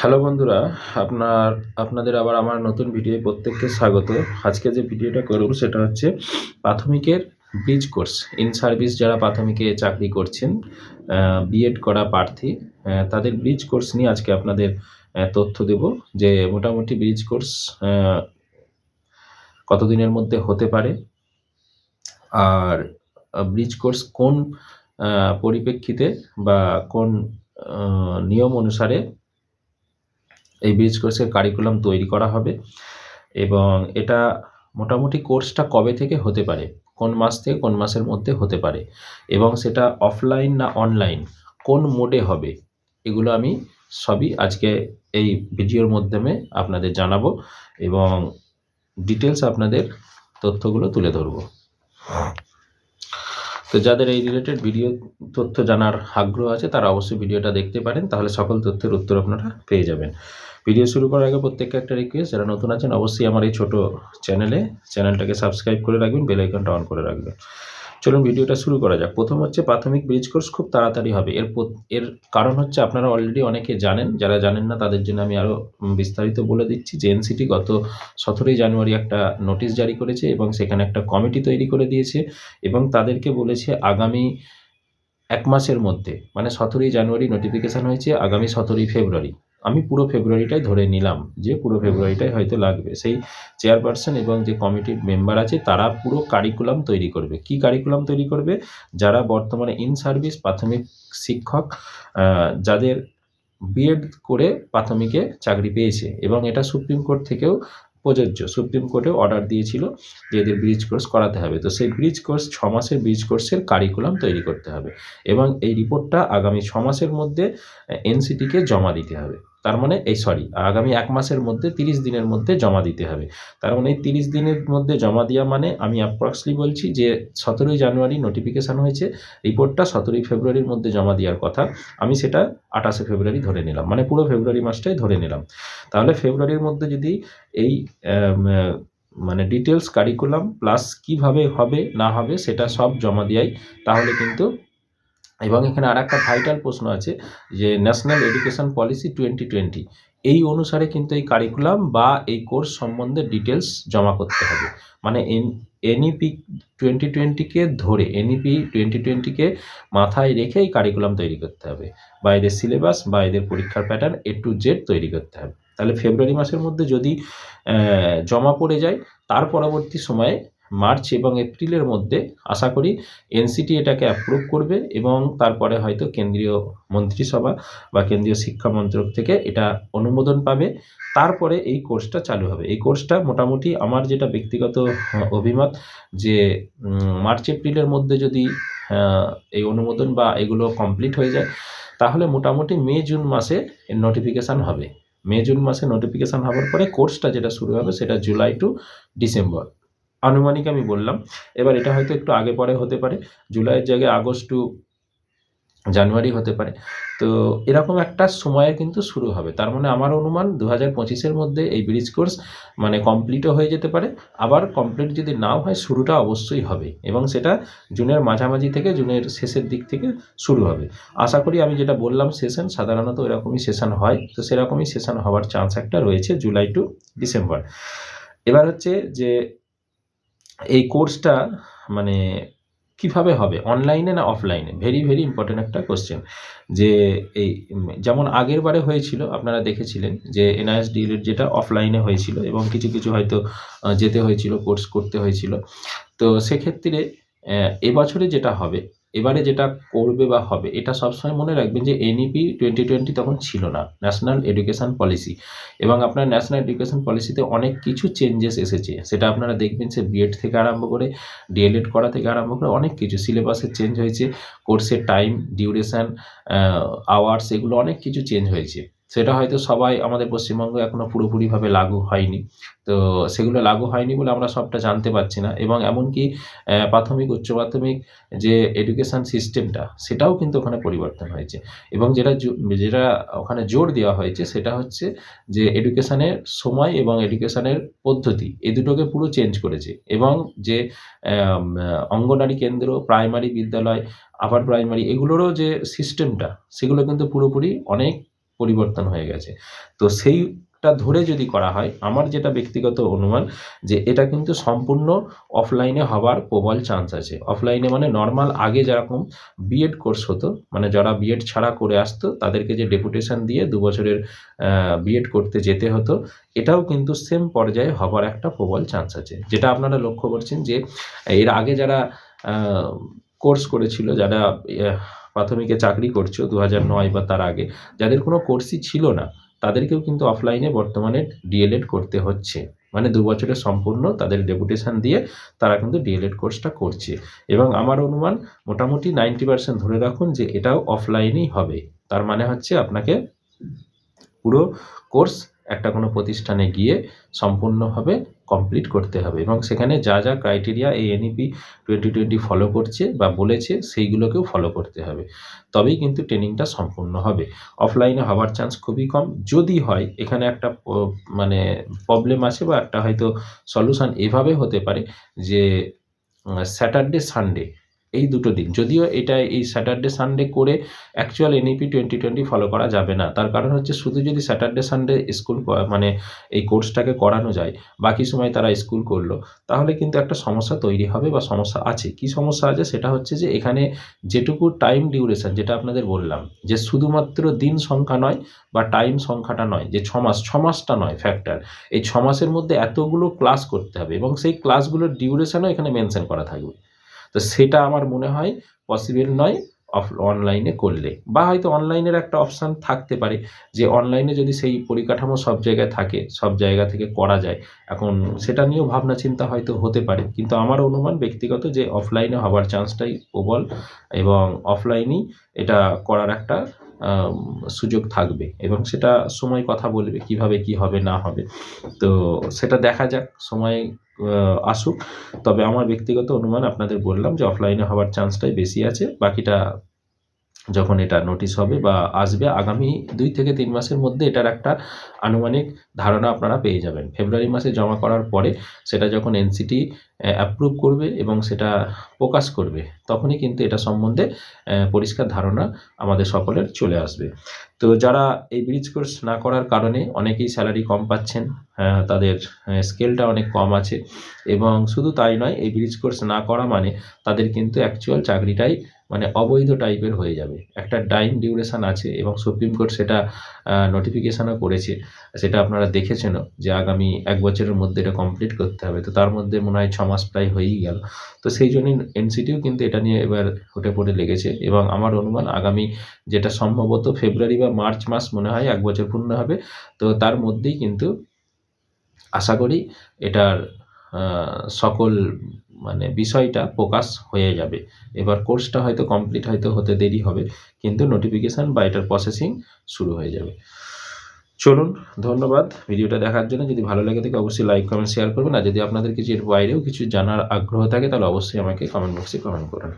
Hello বন্ধুরা, আপনার, আপনাদের আবার আমার নতুন ভিডিও প্রত্যেককে স্বাগত। আজকে যে ভিডিওটা করব সেটা হচ্ছে প্রাথমিকের ব্রিজ কোর্স। ইন সার্ভিস যারা প্রাথমিকে চাকরি করছেন বিএড করা প্রার্থী তাদের ব্রিজ কোর্স নিয়ে আজকে আপনাদের তথ্য দেব যে মোটামুটি ব্রিজ কোর্স কতদিনের মধ্যে হতে পারে আর ব্রিজ কোর্স কোন পরিপ্রেক্ষিতে বা কোন নিয়ম অনুসারে এই ব্রিজ কোর্সের কারিকুলাম তৈরি করা হবে এবং এটা মোটামুটি কোর্সটা কবে থেকে হতে পারে? কোন মাস থেকে কোন মাসের মধ্যে হতে পারে? এবং সেটা অফলাইন না অনলাইন কোন মোডে হবে? এগুলো আমি সবই আজকে এই ভিডিওর মাধ্যমে আপনাদের জানাব এবং ডিটেলস আপনাদের তথ্যগুলো তুলে ধরবো। তো যাদের এই রিলেটেড ভিডিও তথ্য জানার আগ্রহ আছে, তারা অবশ্যই ভিডিওটা দেখতে পারেন, তাহলে সকল তথ্যের উত্তর আপনারা পেয়ে যাবেন। ভিডিও শুরু করার আগে প্রত্যেককে একটা রিকোয়েস্ট যারা নতুন আছেন, অবশ্যই আমার এই ছোট চ্যানেলে চ্যানেলটাকে সাবস্ক্রাইব করে রাখবেন বেল আইকনটা অন করে রাখবেন। চলুন ভিডিওটা শুরু করা যাক। প্রথম হচ্ছে প্রাথমিক ব্রিজ কোর্স খুব তাড়াতাড়ি হবে। এর এর কারণ হচ্ছে আপনারা অলরেডি অনেকে জানেন, যারা জানেন না, তাদের জন্য আমি আরও বিস্তারিত বলে দিচ্ছি। যে এনসিটি গত সতেরোই জানুয়ারি একটা নোটিশ জারি করেছে এবং সেখানে একটা কমিটি তৈরি করে দিয়েছে এবং তাদেরকে বলেছে আগামী এক মাসের মধ্যে মানে সতেরোই জানুয়ারি নোটিফিকেশান হয়েছে, আগামী সতেরোই ফেব্রুয়ারি। আমি পুরো ফেব্রুয়ারিটাই ধরে নিলাম যে পুরো ফেব্রুয়ারিটাই হয়তো লাগবে। সেই চেয়ারপারসন এবং যে কমিটির মেম্বার আছে, তারা পুরো কারিকুলাম তৈরি করবে। কি কারিকুলাম তৈরি করবে? যারা বর্তমানে ইন সার্ভিস প্রাথমিক শিক্ষক যাদের বিএড করে প্রাথমিকে চাকরি পেয়েছে এবং এটা সুপ্রিম কোর্ট থেকেও প্রযোজ্য। সুপ্রিম কোর্টে অর্ডার দিয়েছিল যে এদের ব্রিজ কোর্স করাতে হবে। তো সেই ব্রিজ কোর্স ছ মাসের ব্রিজ কোর্সের কারিকুলাম তৈরি করতে হবে এবং এই রিপোর্টটা আগামী ছ মাসের মধ্যে এনসিটিকে জমা দিতে হবে। তার মানে এই সরি আগামী এক মাসের মধ্যে তিরিশ দিনের মধ্যে জমা দিতে হবে। তার মানে এই তিরিশ দিনের মধ্যে জমা দেওয়া মানে আমি অ্যাপ্রক্সলি বলছি যে সতেরোই জানুয়ারি নোটিফিকেশান হয়েছে রিপোর্টটা সতেরোই ফেব্রুয়ারির মধ্যে জমা দেওয়ার কথা, আমি সেটা আঠাশে ফেব্রুয়ারি ধরে নিলাম মানে পুরো ফেব্রুয়ারি মাসটাই ধরে নিলাম। তাহলে ফেব্রুয়ারির মধ্যে যদি এই মানে ডিটেলস কারিকুলাম প্লাস কীভাবে হবে না হবে সেটা সব জমা দেয় তাহলে কিন্তু এবং এখানে আর একটা ভাইটাল প্রশ্ন আছে যে National Education Policy twenty twenty এই অনুসারে কিন্তু এই কারিকুলাম বা এই কোর্স সম্বন্ধে ডিটেলস জমা করতে হবে। মানে এন এনইপি টোয়েন্টি টোয়েন্টিকে ধরে এনইপি টোয়েন্টি টোয়েন্টিকে মাথায় রেখে এই কারিকুলাম তৈরি করতে হবে বা এদের সিলেবাস বা এদের পরীক্ষার প্যাটার্ন এ টু জেড তৈরি করতে হবে। তাহলে ফেব্রুয়ারি মাসের মধ্যে যদি জমা পড়ে যায়, তার পরবর্তী সময়ে মার্চ এবং এপ্রিলের মধ্যে আশা করি এনসিটি এটাকে অ্যাপ্রুভ করবে এবং তারপরে হয়তো কেন্দ্রীয় মন্ত্রিসভা বা কেন্দ্রীয় শিক্ষা মন্ত্রক থেকে এটা অনুমোদন পাবে। তারপরে এই কোর্সটা চালু হবে। এই কোর্সটা মোটামুটি আমার যেটা ব্যক্তিগত অভিমত যে মার্চ, এপ্রিলের মধ্যে যদি এই অনুমোদন বা এগুলো কমপ্লিট হয়ে যায়, তাহলে মোটামুটি মে, জুন মাসে নোটিফিকেশান হবে। মে, জুন মাসে নোটিফিকেশান হওয়ার পরে কোর্সটা যেটা শুরু হবে সেটা জুলাই টু ডিসেম্বর। আনুমানিক আমি বললাম। এবার এটা হয়তো একটু আগে পরে হতে পারে, জুলাইয়ের জায়গায় আগস্ট টু জানুয়ারি হতে পারে। তো এরকম একটা সময়ের কিন্তু শুরু হবে। তার মানে আমার অনুমান দু হাজার পঁচিশের মধ্যে এই ব্রিজ কোর্স মানে কমপ্লিটও হয়ে যেতে পারে। আবার কমপ্লিট যদি নাও হয়, শুরুটা অবশ্যই হবে এবং সেটা জুনের মাঝামাঝি থেকে জুনের শেষের দিক থেকে শুরু হবে। আশা করি আমি যেটা বললাম, সেশন সাধারণত এরকমই সেশন হয়। তো সেরকমই সেশন হওয়ার চান্স একটা রয়েছে জুলাই টু ডিসেম্বর। এবার হচ্ছে যে এই কোর্সটা মানে কীভাবে হবে? অনলাইনে না অফলাইনে ভেরি ভেরি ইম্পর্টেন্ট একটা কোশ্চেন যে এই যেমন আগের বারে হয়েছিল, আপনারা দেখেছিলেন যে এনআইএস ডিএলএড যেটা অফলাইনে হয়েছিল এবং কিছু কিছু হয়তো যেতে হয়েছিল কোর্স করতে হয়েছিল। তো সেক্ষেত্রে এবছরে যেটা হবে এবারে যেটা করবে বা হবে, এটা সবসময় মনে রাখবেন যে এনইপি টোয়েন্টি টোয়েন্টি তখন ছিল না ন্যাশনাল এডুকেশান পলিসি এবং আপনার ন্যাশনাল এডুকেশান পলিসিতে অনেক কিছু চেঞ্জেস এসেছে, সেটা আপনারা দেখবেন সে বিএড থেকে আরম্ভ করে ডিএলএড করা থেকে আরম্ভ করে অনেক কিছু সিলেবাসের চেঞ্জ হয়েছে কোর্সের টাইম ডিউরেশান আওয়ার্স এগুলো অনেক কিছু চেঞ্জ হয়েছে। সেটা হয়তো সবাই আমাদের পশ্চিমবঙ্গে এখনও পুরোপুরিভাবে লাগু হয়নি। তো সেগুলো লাগু হয়নি বলে আমরা সবটা জানতে পারছি না। এবং এমনকি প্রাথমিক, উচ্চ প্রাথমিক যে এডুকেশান সিস্টেমটা সেটাও কিন্তু ওখানে পরিবর্তন হয়েছে। এবং যেটা যেটা ওখানে জোর দেওয়া হয়েছে সেটা হচ্ছে যে এডুকেশানের সময় এবং এডুকেশানের পদ্ধতি, এ দুটোকে পুরো চেঞ্জ করেছে। এবং যে অঙ্গনারী কেন্দ্র প্রাইমারি বিদ্যালয় আপার প্রাইমারি এগুলোরও যে সিস্টেমটা সেগুলো কিন্তু পুরোপুরি অনেক পরিবর্তন হয়ে গেছে। তো সেইটা ধরে যদি করা হয়, আমার যেটা ব্যক্তিগত অনুমান যে এটা কিন্তু সম্পূর্ণ অফলাইনে হওয়ার প্রবল চান্স আছে। অফলাইনে মানে নর্মাল আগে যেরকম বিএড কোর্স হতো মানে যারা বিএড ছাড়া করে আসতো, তাদেরকে যে ডেপুটেশন দিয়ে দু বছরের বিএড করতে যেতে হতো, এটাও কিন্তু সেম পর্যায়ে হবার একটা প্রবল চান্স আছে। যেটা আপনারা লক্ষ্য করছেন যে, এর আগে যারা কোর্স করেছিল, যারা প্রাথমিকে চাকরি করছ দু নয় বা তার আগে। যাদের কোনো কোর্সই ছিল না, তাদেরকেও কিন্তু অফলাইনে বর্তমানে ডিএলএড করতে হচ্ছে। মানে দু বছরের সম্পূর্ণ তাদের ডেপুটেশন দিয়ে তারা কিন্তু ডিএলএড কোর্সটা করছে। এবং আমার অনুমান মোটামুটি নাইনটি পার্সেন্ট ধরে রাখুন যে এটাও অফলাইনেই হবে। তার মানে হচ্ছে আপনাকে পুরো কোর্স একটা কোনো প্রতিষ্ঠানে গিয়ে সম্পূর্ণভাবে কমপ্লিট করতে হবে এবং সেখানে যা যা ক্রাইটেরিয়া এই এনইপি টোয়েন্টি টোয়েন্টি ফলো করছে বা বলেছে সেইগুলোকেও ফলো করতে হবে। তবেই কিন্তু ট্রেনিংটা সম্পূর্ণ হবে। অফলাইনে হওয়ার চান্স খুবই কম। যদি হয়, এখানে একটা মানে প্রবলেম আছে বা একটা হয়তো সলিউশন এভাবে হতে পারে যে স্যাটারডে সানডে এই দুটো দিন। যদিও এটা এই স্যাটারডে সানডে করে actual NEP twenty twenty follow করা যাবে না। তার কারণ হচ্ছে শুধু যদি স্যাটারডে সানডে স্কুল মানে এই কোর্সটাকে করানো যায়, বাকি সময় তারা স্কুল করল, তাহলে কিন্তু একটা সমস্যা তৈরি হবে বা সমস্যা আছে। কি সমস্যা আছে? সেটা হচ্ছে যে এখানে যেটুকু টাইম ডিউরেশন যেটা আপনাদের বললাম, যে শুধুমাত্র দিন সংখ্যা নয় বা টাইম সংখ্যাটা নয়, যে ছমাস ছমাসটা নয় ফ্যাক্টর এই ছমাসের মধ্যে এতগুলো ক্লাস করতে হবে এবং সেই ক্লাসগুলোর ডিউরেশনও এখানে মেনশন করা থাকবে। তো সেটা আমার মনে হয় পসিবল নয় অফ অনলাইনে করলে। বা হয়তো অনলাইনের একটা অপশান থাকতে পারে যে অনলাইনে যদি সেই পরিকাঠামো সব জায়গায় থাকে, সব জায়গা থেকে করা যায়, এখন সেটা নিয়েও ভাবনা চিন্তা হয়তো হতে পারে। কিন্তু আমার অনুমান ব্যক্তিগত যে অফলাইনে হওয়ার চান্সটাই প্রবল এবং অফলাইনেই এটা করার একটা সুযোগ থাকবে এবং সেটা সময় কথা বলবে, কীভাবে কি হবে, না হবে। তো সেটা দেখা যাক, সময় আসুক। তবে আমার ব্যক্তিগত অনুমান আপনাদের বললাম যে অফলাইনে হওয়ার চান্সটাই বেশি আছে। বাকিটা যখন এটা নোটিশ হবে বা আসবে, আগামী দুই থেকে তিন মাসের মধ্যে এটার একটা আনুমানিক ধারণা আপনারা পেয়ে যাবেন। ফেব্রুয়ারি মাসে জমা করার পরে সেটা যখন এনসিটি অ্যাপ্রুভ করবে এবং সেটা প্রকাশ করবে, তখনই কিন্তু এটা সম্বন্ধে পরিষ্কার ধারণা আমাদের সকলের চলে আসবে। তো যারা এই ব্রিজ কোর্স না করার কারণে অনেকেই স্যালারি কম পাচ্ছেন তাদের স্কেলটা অনেক কম আছে এবং শুধু তাই নয়, এই ব্রিজ কোর্স না করা মানে তাদের কিন্তু অ্যাকচুয়াল চাকরিটাই মানে অবৈধ টাইপের হয়ে যাবে। একটা টাইম ডিউরেশন আছে এবং সুপ্রিম কোর্ট সেটা নোটিফিকেশনও করেছে। সেটা আপনারা দেখেছেনও যে আগামী এক বছরের মধ্যে এটা কমপ্লিট করতে হবে। তো তার মধ্যে মনে হয় ছমাস প্রায় হয়েই গেল। তো সেই জন্যই এনসিটিও কিন্তু এটা নিয়ে এবার উঠে পড়ে লেগেছে এবং আমার অনুমান আগামী যেটা সম্ভবত ফেব্রুয়ারি বা মার্চ মাস মনে হয় এক বছর পূর্ণ হবে। তো তার মধ্যেই কিন্তু আশা করি এটার সকল মানে বিষয়টা প্রকাশ হয়ে যাবে। এবার কোর্সটা হয়তো কমপ্লিট হয়তো হতে দেরি হবে, কিন্তু নোটিফিকেশান বা এটার প্রসেসিং শুরু হয়ে যাবে। চলুন, ধন্যবাদ ভিডিওটা দেখার জন্য। যদি ভালো লাগে থাকে, অবশ্যই লাইক কমেন্ট শেয়ার করবেন। আর যদি আপনাদের কিছু এর বাইরেও কিছু জানার আগ্রহ থাকে, তাহলে অবশ্যই আমাকে কমেন্ট বক্সে কমেন্ট করুন।